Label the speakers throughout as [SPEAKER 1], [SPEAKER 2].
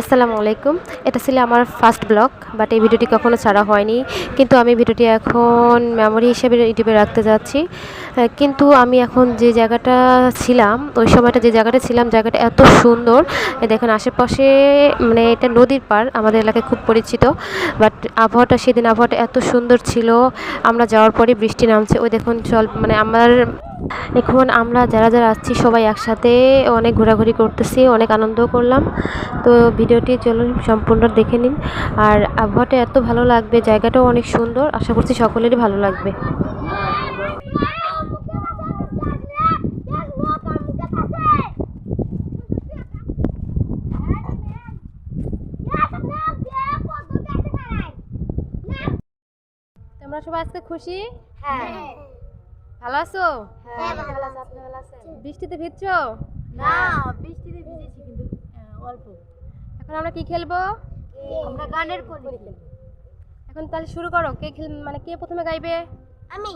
[SPEAKER 1] আসসালামু আলাইকুম। এটা ছিল আমার ফার্স্ট ব্লগ বাট এই ভিডিওটি কখনো ছাড়া হয়নি। কিন্তু আমি ভিডিওটি এখন মেমোরি হিসেবে ইউটিউবে রাখতে যাচ্ছি। কিন্তু আমি এখন যে জায়গাটা ছিলাম, ওই সময়টা যে জায়গাটা ছিলাম, জায়গাটা এত সুন্দর। দেখেন আশেপাশে মানে এটা নদীর পার আমাদের এলাকায় খুব পরিচিত। বাট আবহাওয়াটা সেদিন আবহাওয়াটা এত সুন্দর ছিল। আমরা যাওয়ার পরে বৃষ্টি নামছে। ওই দেখুন, চল মানে আমার, এখন আমরা যারা যারা আসছি সবাই একসাথে অনেক ঘোরাঘুরি করতেছি, অনেক আনন্দও করলাম। তো ভিডিওটি চলুন সম্পূর্ণ দেখে নিন। আর আবহাওয়াটা এত ভালো লাগবে জায়গাটাও অনেক সুন্দর। আশা করছি সকলেরই ভালো লাগবে। তোমরা সবাই আজকে খুশি?
[SPEAKER 2] হ্যাঁ।
[SPEAKER 1] ভালো আছো?
[SPEAKER 2] হ্যাঁ ভালো আছে। আপনি ভালো আছেন
[SPEAKER 1] বৃষ্টিতে ভিজছো?
[SPEAKER 2] না বৃষ্টিতে ভিজেছি কিন্তু অল্প।
[SPEAKER 1] এখন আমরা কি খেলব?
[SPEAKER 2] আমরা গানের কলি।
[SPEAKER 1] এখন তাহলে শুরু করো কে খেল মানে কে প্রথমে গাইবে?
[SPEAKER 2] আমি।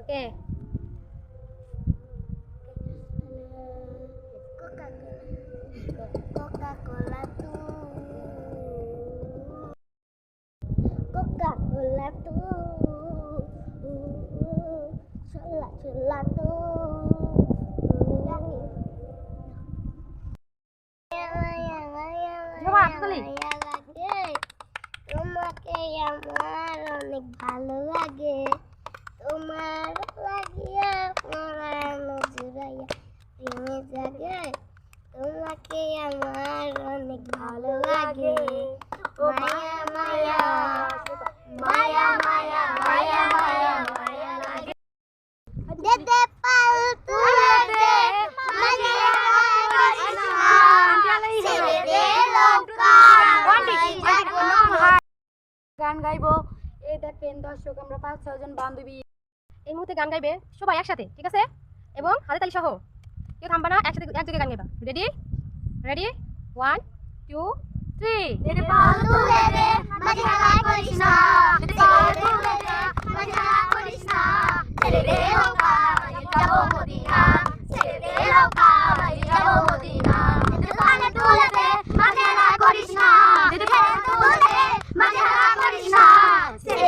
[SPEAKER 1] ওকে।
[SPEAKER 2] Coca-Cola
[SPEAKER 1] জমা, হাততালি।
[SPEAKER 2] তোমাকে আমার অনেক ভালো লাগে তোমার লাগিয়া পড়ানো জুড়াইয়া প্রেমে জাগে তোমাকে আমার অনেক ভালো লাগে মায়া মায়া মায়া মায়া মায়া মায়া মায়া লাগে দে দে পাল তুলে দে মাঝে
[SPEAKER 3] গান গাইবো। এই দেখেন দর্শক, আমরা পাঁচ ছজন বান্ধবী।
[SPEAKER 1] এই মুহূর্তে গান গাইবে সবাই একসাথে, ঠিক আছে? এবং হাতে তালি সহ। কেউ থামবা না, একসাথে এক জায়গায় গান গাইবা।
[SPEAKER 2] Ready ready one two three করিস না।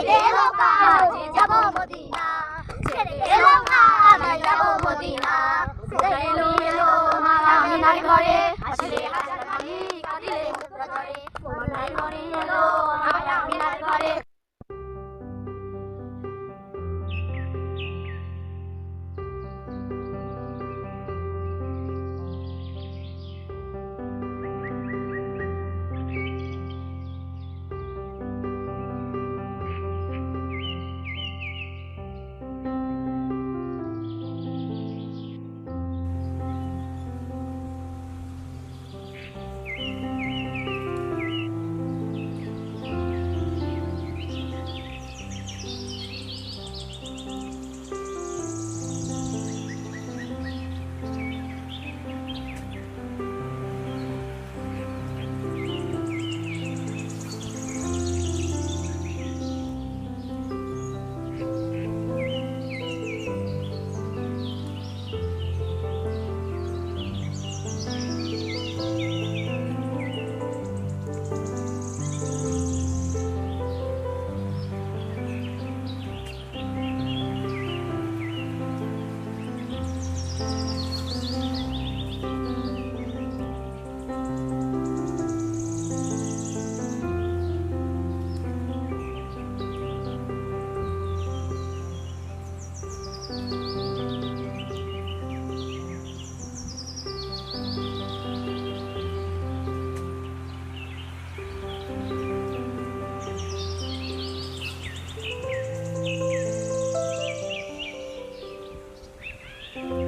[SPEAKER 2] ছেড়ে দে লোকা যাব মদিনা ছেড়ে দে লোকা যাব মদিনা এলো এলো মায়ামিনার ঘরে আসলে হাজার খালি কাঁদিলে মুদ্রা ধরে মনাই মনে এলো you.